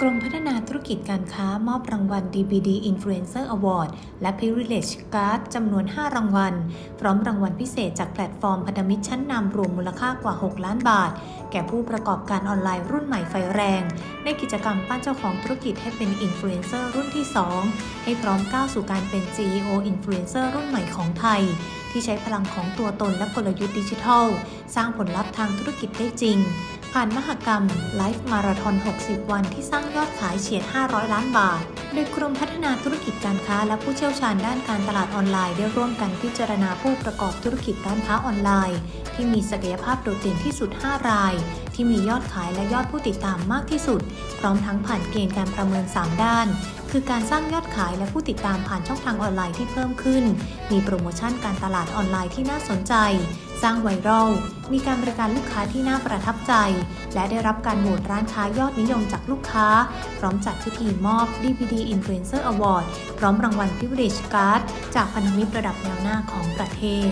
กรมพัฒนาธุรกิจการค้ามอบรางวัล DBD Influencer Award และ Privilege Card จำนวน 5 รางวัล พร้อมรางวัลพิเศษจากแพลตฟอร์มพันธมิตรชั้นนำรวมมูลค่ากว่า 6 ล้านบาท แก่ผู้ประกอบการออนไลน์รุ่นใหม่ไฟแรง ในกิจกรรมปั้นเจ้าของธุรกิจให้เป็นอินฟลูเอนเซอร์รุ่นที่ 2 ให้พร้อมก้าวสู่การเป็น CEO Influencer รุ่นใหม่ของไทยที่ใช้พลังของตัวตนและกลยุทธ์ดิจิทัล สร้างผลลัพธ์ทางธุรกิจได้จริง ผ่านมหกรรมไลฟ์มาราธอน 60 วันที่สร้างยอดขายเฉียด 500 ล้านบาท โดยกรมพัฒนาธุรกิจการค้าและผู้เชี่ยวชาญด้านการตลาดออนไลน์ ได้ร่วมกันพิจารณาผู้ประกอบธุรกิจร้านค้าออนไลน์ ที่มีศักยภาพโดดเด่นที่สุด 5 ราย ที่มียอดขายและยอดผู้ติดตามมากที่สุด พร้อมทั้งผ่านเกณฑ์การประเมิน 3 ด้านคือการสร้างยอดขายและผู้ติดตามผ่านช่องทางออนไลน์ที่เพิ่มขึ้น มีโปรโมชั่นการตลาดออนไลน์ที่น่าสนใจ สร้างไวรัล มีการบริการลูกค้าที่น่าประทับใจ และได้รับการโหวตร้านค้ายอดนิยมจากลูกค้า พร้อมจัดพิธีมอบ DPD Influencer Award พร้อมรางวัล Privilege Card จากพันธมิตรระดับแนวหน้าของประเทศ